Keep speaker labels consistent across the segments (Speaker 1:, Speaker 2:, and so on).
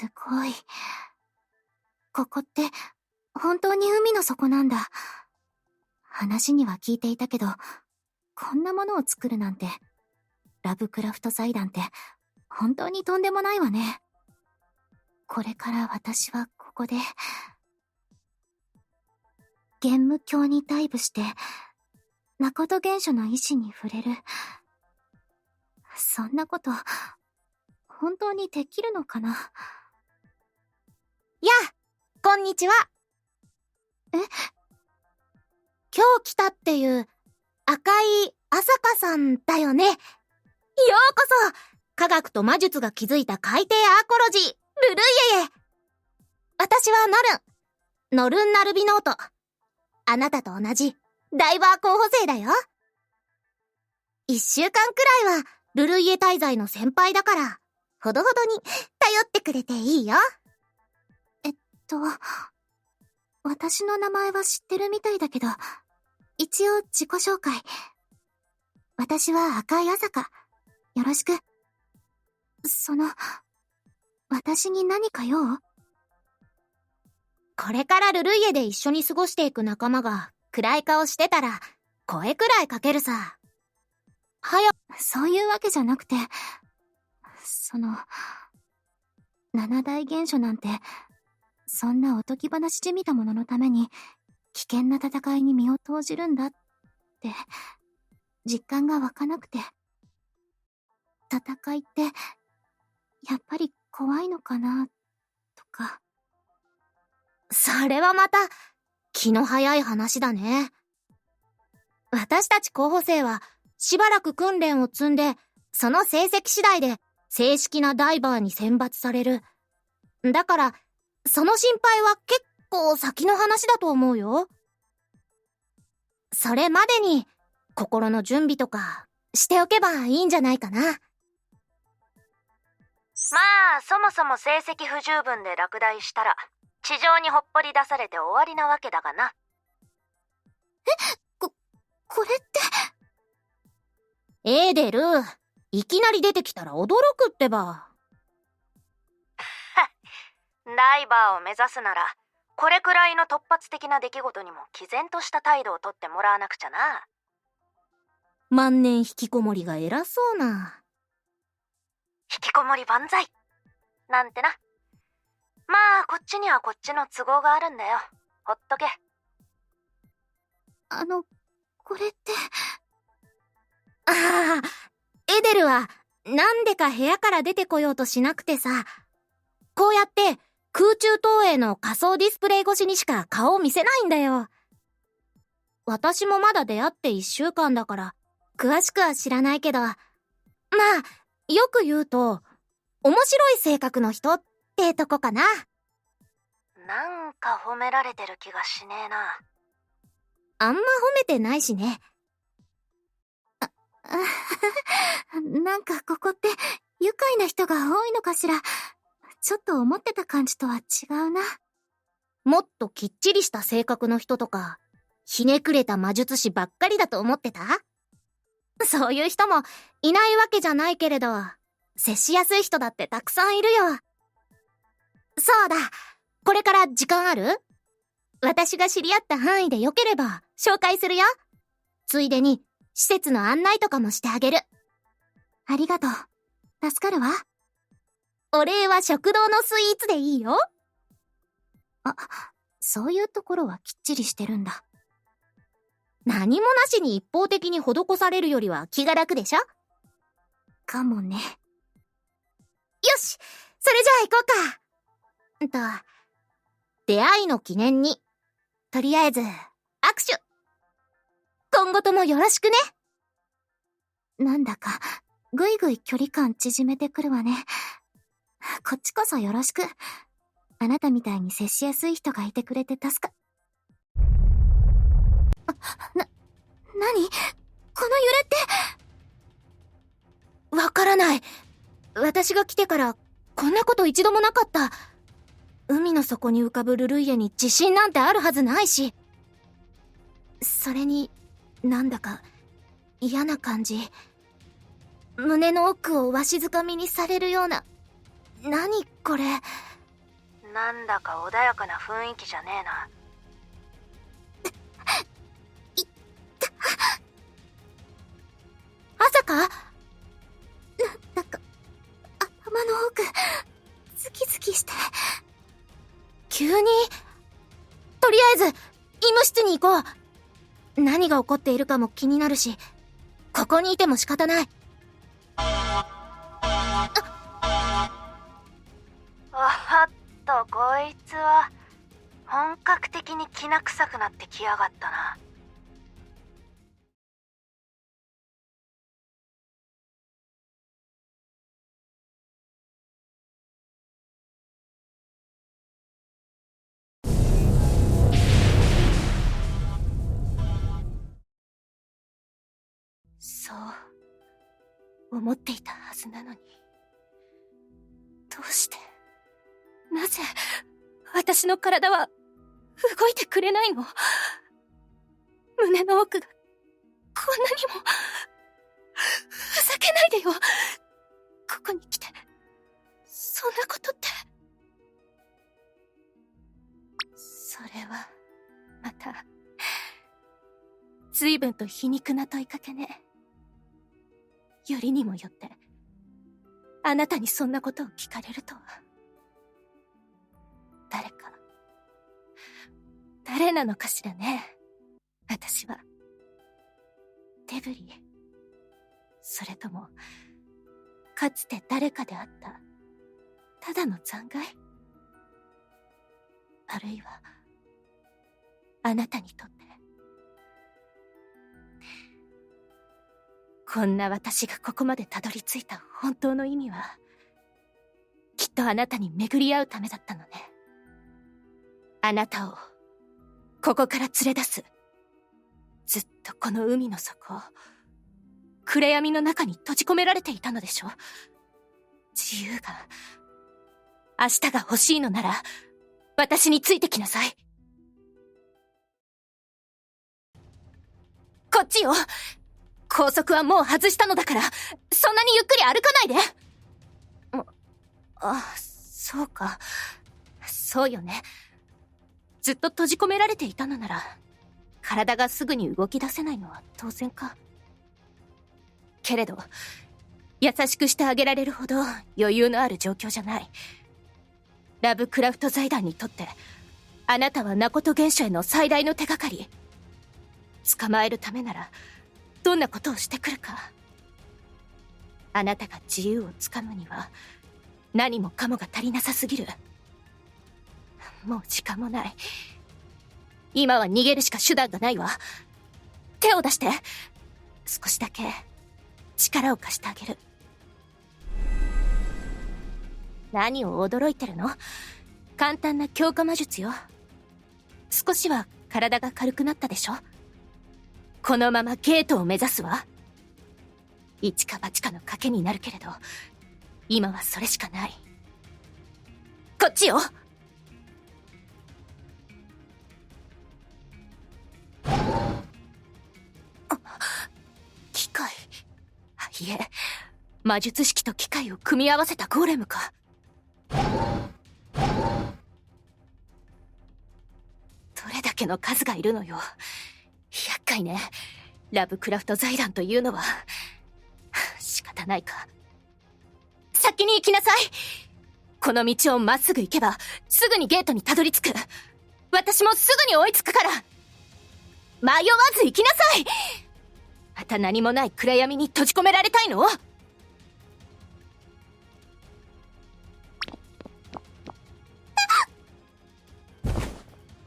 Speaker 1: すごい。ここって、本当に海の底なんだ。話には聞いていたけど、こんなものを作るなんて、ラブクラフト財団って、本当にとんでもないわね。これから私はここで、玄武鏡にダイブして、誠現象の意志に触れる。そんなこと、本当にできるのかな？
Speaker 2: やあ、こんにちは。
Speaker 1: え？
Speaker 2: 今日来たっていう赤い朝香さんだよね。ようこそ科学と魔術が築いた海底アーコロジー、ルルイエへ私はノルン。ノルンナルビノート。あなたと同じダイバー候補生だよ。一週間くらいはルルイエ滞在の先輩だから、ほどほどに頼ってくれていいよ。
Speaker 1: と、私の名前は知ってるみたいだけど、一応自己紹介。私は赤い朝香。よろしく。その、私に何か用？
Speaker 2: これからルルイエで一緒に過ごしていく仲間が暗い顔してたら、声くらいかけるさ。
Speaker 1: はや、そういうわけじゃなくて、その、七大元首なんて、そんなおとぎ話じみたもののために、危険な戦いに身を投じるんだって、実感が湧かなくて。戦いって、やっぱり怖いのかな、とか。
Speaker 2: それはまた、気の早い話だね。私たち候補生は、しばらく訓練を積んで、その成績次第で、正式なダイバーに選抜される。だから、その心配は結構先の話だと思うよ。それまでに、心の準備とか、しておけばいいんじゃないかな。ま
Speaker 3: あ、そもそも成績不十分で落第したら、地上にほっぽり出されて終わりなわけだがな。
Speaker 1: えこ、これって。
Speaker 2: エーデル、いきなり出てきたら驚くってば。
Speaker 3: ダイバーを目指すなら、これくらいの突発的な出来事にも毅然とした態度をとってもらわなくちゃな。
Speaker 2: 万年引きこもりが偉そうな。
Speaker 3: 引きこもり万歳なんてな。まあ、こっちにはこっちの都合があるんだよ。ほっとけ。
Speaker 1: あの、これって。
Speaker 2: ああ、エデルは、なんでか部屋から出てこようとしなくてさ、こうやって空中投影の仮想ディスプレイ越しにしか顔を見せないんだよ。私もまだ出会って一週間だから、詳しくは知らないけど、まあ、よく言うと、面白い性格の人ってとこかな。
Speaker 3: なんか褒められてる気がしねえな。
Speaker 2: あんま褒めてないしね。
Speaker 1: あ、なんかここって愉快な人が多いのかしら。ちょっと思ってた感じとは違うな。
Speaker 2: もっときっちりした性格の人とか、ひねくれた魔術師ばっかりだと思ってた？そういう人もいないわけじゃないけれど、接しやすい人だってたくさんいるよ。そうだ。これから時間ある？私が知り合った範囲でよければ紹介するよ。ついでに施設の案内とかもしてあげる。
Speaker 1: ありがとう。助かるわ。
Speaker 2: お礼は食堂のスイーツでいいよ。
Speaker 1: あ、そういうところはきっちりしてるんだ。
Speaker 2: 何もなしに一方的に施されるよりは気が楽でしょ？
Speaker 1: かもね。よ
Speaker 2: しそれじゃあ行こうかんと、出会いの記念に、とりあえず、握手今後ともよろしくね
Speaker 1: なんだか、ぐいぐい距離感縮めてくるわね。こっちこそよろしく。あなたみたいに接しやすい人がいてくれて助か。あ、な、なにこの揺れ
Speaker 2: って？わからない。私が来てから、こんなこと一度もなかった。海の底に浮かぶルルイエに自信なんてあるはずないし。それに、なんだか、嫌な感じ。胸の奥をわしづかみにされるような、
Speaker 4: 何これ？
Speaker 3: なんだか穏やかな雰囲気じゃねえな。
Speaker 4: 朝か？
Speaker 1: なんか、頭の奥、ズキズキして。
Speaker 4: 急に。とりあえず医務室に行こう。何が起こっているかも気になるしここにいても仕方ない
Speaker 3: いつは、本格的にきな臭くなってきやがったな。
Speaker 4: そう。思っていたはずなのに。どうして？なぜ私の体は動いてくれないの？胸の奥がこんなにもふざけないでよ。ここに来てそんなことって。それはまた随分と皮肉な問いかけね。よりにもよってあなたにそんなことを聞かれるとは。誰なのかしらね。私は。デブリ。それともかつて誰かであったただの残骸？あるいはあなたにとって？こんな私がここまでたどり着いた本当の意味はきっとあなたに巡り合うためだったのね。あなたをここから連れ出す。ずっとこの海の底暗闇の中に閉じ込められていたのでしょう。自由が明日が欲しいのなら私についてきなさい。こっちよ。高速はもう外したのだからそんなにゆっくり歩かないで。あそうか。そうよね。ずっと閉じ込められていたのなら体がすぐに動き出せないのは当然か。けれど優しくしてあげられるほど余裕のある状況じゃない。ラブクラフト財団にとってあなたはナコト原初への最大の手がかり。捕まえるためならどんなことをしてくるか。あなたが自由をつかむには何もかもが足りなさすぎる。もう時間もない。今は逃げるしか手段がないわ。手を出して。少しだけ力を貸してあげる。何を驚いてるの？簡単な強化魔術よ。少しは体が軽くなったでしょ？このままゲートを目指すわ。一か八かの賭けになるけれど今はそれしかない。こっちよ。いえ魔術式と機械を組み合わせたゴーレムか。どれだけの数がいるのよ。厄介ね。ラブクラフト財団というのは。仕方ないか。先に行きなさい。この道をまっすぐ行けばすぐにゲートにたどり着く。私もすぐに追いつくから。迷わず行きなさい。また何もない暗闇に閉じ込められたいの？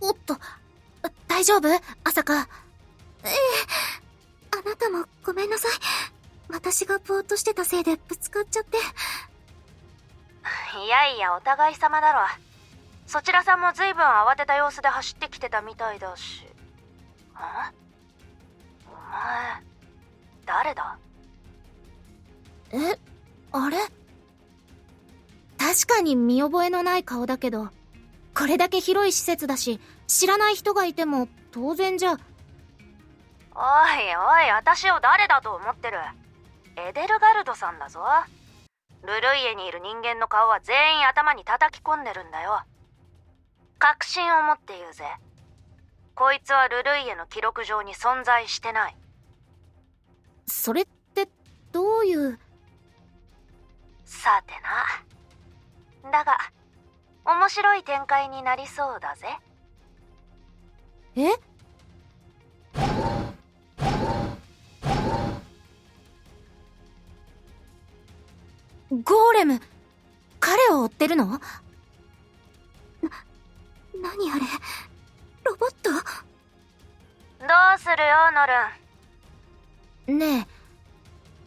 Speaker 4: おっと。大丈夫？朝香。
Speaker 1: ええ。あなたもごめんなさい。私がぼーっとしてたせいでぶつかっちゃって。
Speaker 3: いやいや、お互い様だろ。そちらさんも随分慌てた様子で走ってきてたみたいだし。んお前、誰だ？
Speaker 4: えあれ？確かに見覚えのない顔だけどこれだけ広い施設だし知らない人がいても当然じゃ。
Speaker 3: おいおい、私を誰だと思ってる？エデルガルドさんだぞ。ルルイエにいる人間の顔は全員頭に叩き込んでるんだよ。確信を持って言うぜ。こいつはルルイエの記録上に存在してない
Speaker 2: それってどういう？
Speaker 3: さてな。だが面白い展開になりそうだぜ。
Speaker 2: え？ゴーレム彼を追ってるの？
Speaker 1: 何あれ？ロボット？
Speaker 3: どうするよノルン
Speaker 2: ねえ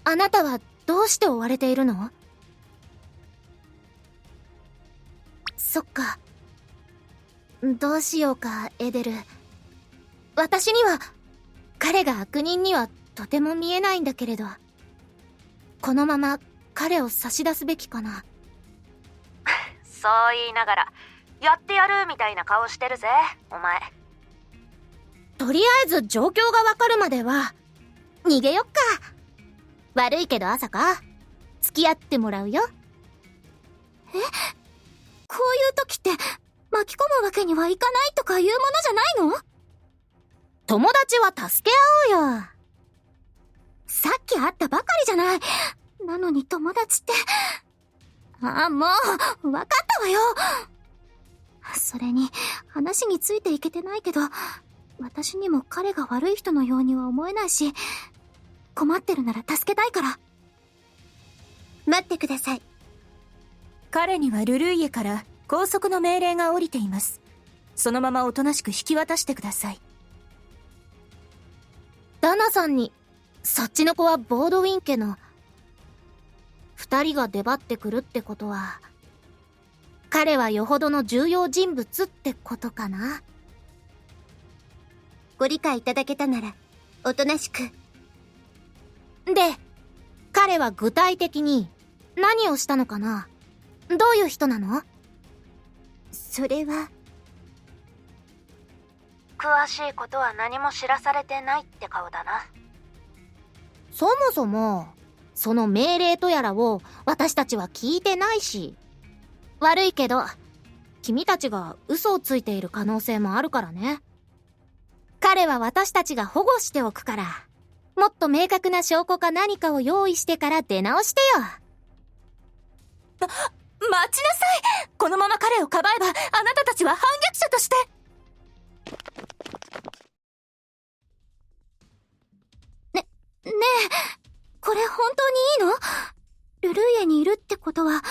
Speaker 2: あなたはどうして追われているの？そっか。どうしようかエデル。私には彼が悪人にはとても見えないんだけれど。このまま彼を差し出すべきかな。
Speaker 3: そう言いながらやってやるみたいな顔してるぜお前。
Speaker 2: とりあえず状況がわかるまでは逃げよっか。悪いけど朝か？付き合ってもらうよ。え？
Speaker 1: こういう時って巻き込むわけにはいかないとかいうものじゃないの？
Speaker 2: 友達は助け合おうよ。
Speaker 1: さっき会ったばかりじゃない。なのに友達ってああもうわかったわよ。それに話についていけてないけど私にも彼が悪い人のようには思えないし困ってるなら助けたいから。
Speaker 2: 待ってください。
Speaker 4: 彼にはルルイエから拘束の命令が降りています。そのままおとなしく引き渡してください。
Speaker 2: ダナさんにそっちの子はボードウィン家の二人が出張ってくるってことは彼はよほどの重要人物ってことかな。ご理解いただけたならおとなしくで彼は具体的に何をしたのかな？どういう人なの？それは
Speaker 3: 詳しいことは何も知らされてないって顔だな。
Speaker 2: そもそもその命令とやらを私たちは聞いてないし悪いけど君たちが嘘をついている可能性もあるからね。彼は私たちが保護しておくからもっと明確な証拠か何かを用意してから出直してよ。
Speaker 4: 待ちなさい。このまま彼をかばえばあなたたちは反逆者として。
Speaker 1: ねえ。これ本当にいいの？ルルイエにいるってことは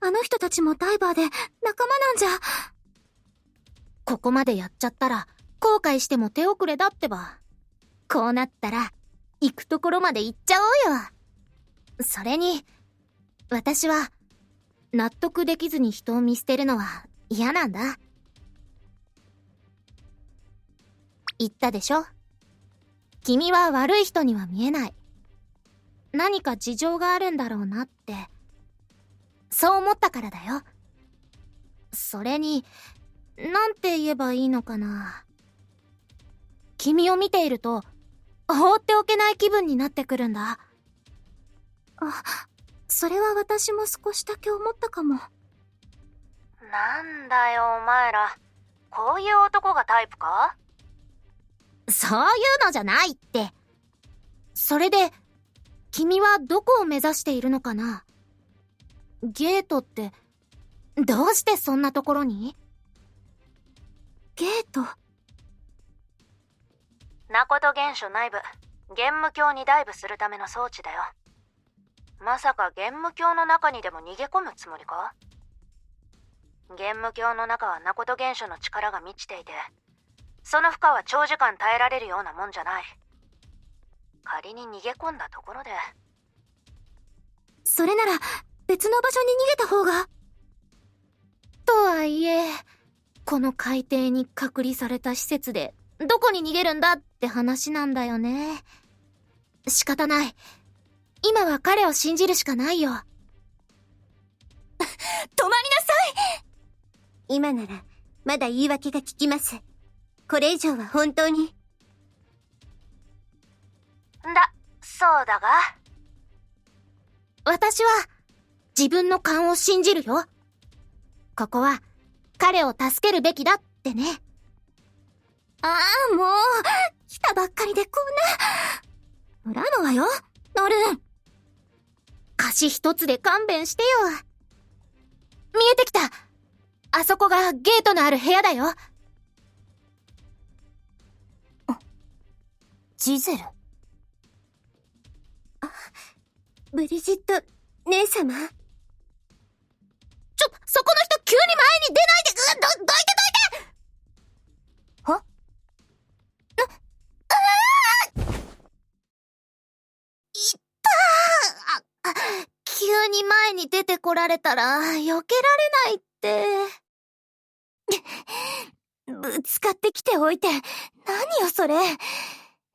Speaker 1: あの人たちもダイバーで仲間なんじゃ。
Speaker 2: ここまでやっちゃったら後悔しても手遅れだってば。こうなったら行くところまで行っちゃおうよ。それに私は納得できずに人を見捨てるのは嫌なんだ。言ったでしょ？君は悪い人には見えない。何か事情があるんだろうなってそう思ったからだよ。それになんて言えばいいのかな。君を見ていると放っておけない気分になってくるんだ。
Speaker 1: あそれは私も少しだけ思ったかも。
Speaker 3: なんだよお前ら。こういう男がタイプか？
Speaker 2: そういうのじゃないって。それで君はどこを目指しているのかな？ゲートってどうしてそんなところに？
Speaker 1: ゲート？
Speaker 3: ナコト原初内部玄武鏡にダイブするための装置だよ。まさか玄武鏡の中にでも逃げ込むつもりか？玄武鏡の中はナコト原初の力が満ちていてその負荷は長時間耐えられるようなもんじゃない。仮に逃げ込んだところで。
Speaker 1: それなら別の場所に逃げた方が。
Speaker 2: とはいえこの海底に隔離された施設でどこに逃げるんだって話なんだよね。仕方ない。今は彼を信じるしかないよ。
Speaker 4: 止まりなさい。
Speaker 2: 今ならまだ言い訳が聞きます。これ以上は本当に。
Speaker 3: だそうだが。
Speaker 2: 私は自分の勘を信じるよ。ここは、彼を助けるべきだってね。
Speaker 1: ああ、もう、来たばっかりでこんな。恨むわよ、ノルン。
Speaker 2: 貸し一つで勘弁してよ。見えてきた。あそこがゲートのある部屋だよ。
Speaker 1: ジゼル？
Speaker 2: ブリジット、姉様？ちょ、そこの人急に前に出ないで、うど、どいて出てこられたら、避けられないって。
Speaker 1: ぶつかってきておいて、何よそれ。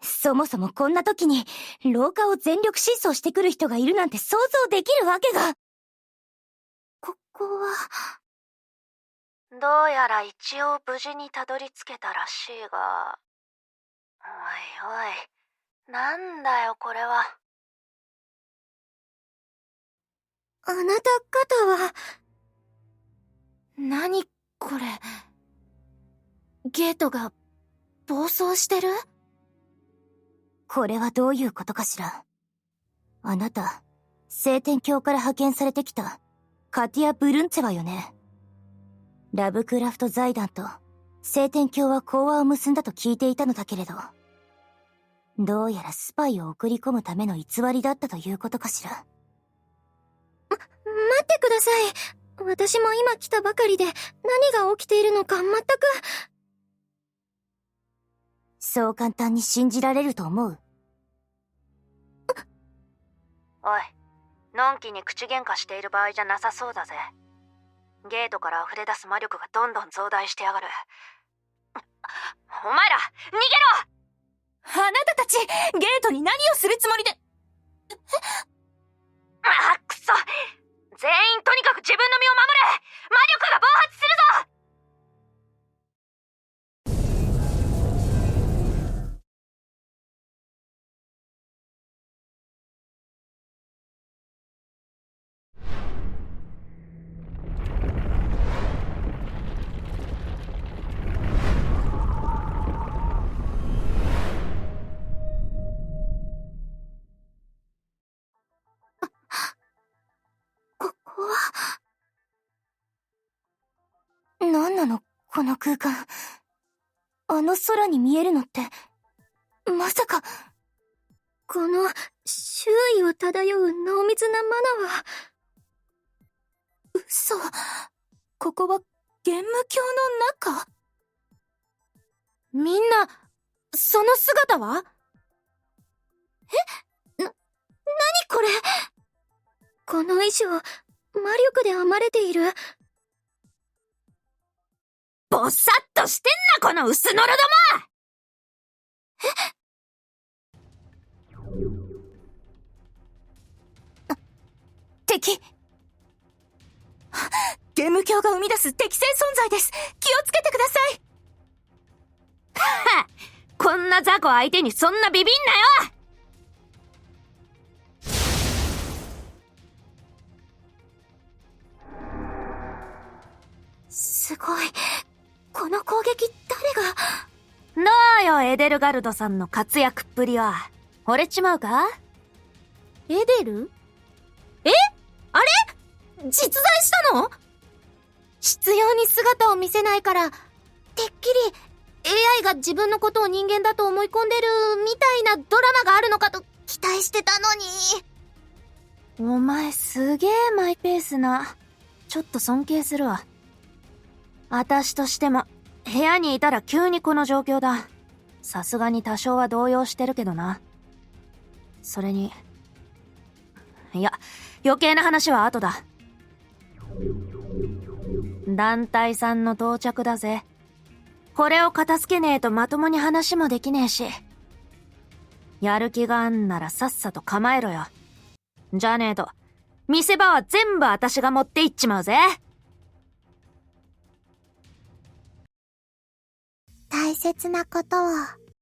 Speaker 1: そもそもこんな時に、廊下を全力疾走してくる人がいるなんて想像できるわけが。ここは、
Speaker 3: どうやら一応無事にたどり着けたらしいが。おいおい、なんだよこれは。
Speaker 2: あなた方は、何これ。ゲートが、暴走してる？
Speaker 1: これはどういうことかしら。あなた、聖天教から派遣されてきた、カティア・ブルンツェワよね。ラブクラフト財団と、聖天教は講和を結んだと聞いていたのだけれど、どうやらスパイを送り込むための偽りだったということかしら。
Speaker 2: 待ってください。私も今来たばかりで、何が起きているのか全く。
Speaker 1: そう簡単に信じられると思う。
Speaker 3: おい、のんきに口喧嘩している場合じゃなさそうだぜ。ゲートから溢れ出す魔力がどんどん増大してやがる。お前ら、逃げろ
Speaker 4: あなたたち、ゲートに何をするつもりで、
Speaker 3: あ、くそ全員とにかく自分の身を守れ。魔力が暴発するぞ。
Speaker 1: 何なのこの空間。あの空に見えるのって、まさか、
Speaker 2: この、周囲を漂う濃密なマナは、
Speaker 4: 嘘。ここは、玄武教の中？
Speaker 2: みんな、その姿は？え？な、なにこれ？この衣装、魔力で編まれている。
Speaker 3: ぼさっとしてんなこの薄のろども！
Speaker 1: 敵。
Speaker 4: 玄武教が生み出す適正存在です。気をつけてください。
Speaker 3: は こんな雑魚相手にそんなビビんなよルガルドさんの活躍っぷりは惚れちまうか？
Speaker 2: エデル？え？あれ？実在したの？必要に姿を見せないから、てっきり AI が自分のことを人間だと思い込んでるみたいなドラマがあるのかと期待してたのに。
Speaker 3: お前すげえマイペースな。ちょっと尊敬するわ。私としても部屋にいたら急にこの状況ださすがに多少は動揺してるけどな。それにいや余計な話は後だ。団体さんの到着だぜ。これを片付けねえとまともに話もできねえし。やる気があんならさっさと構えろよ。じゃねえと見せ場は全部私が持っていっちまうぜ。
Speaker 2: 大切なことを。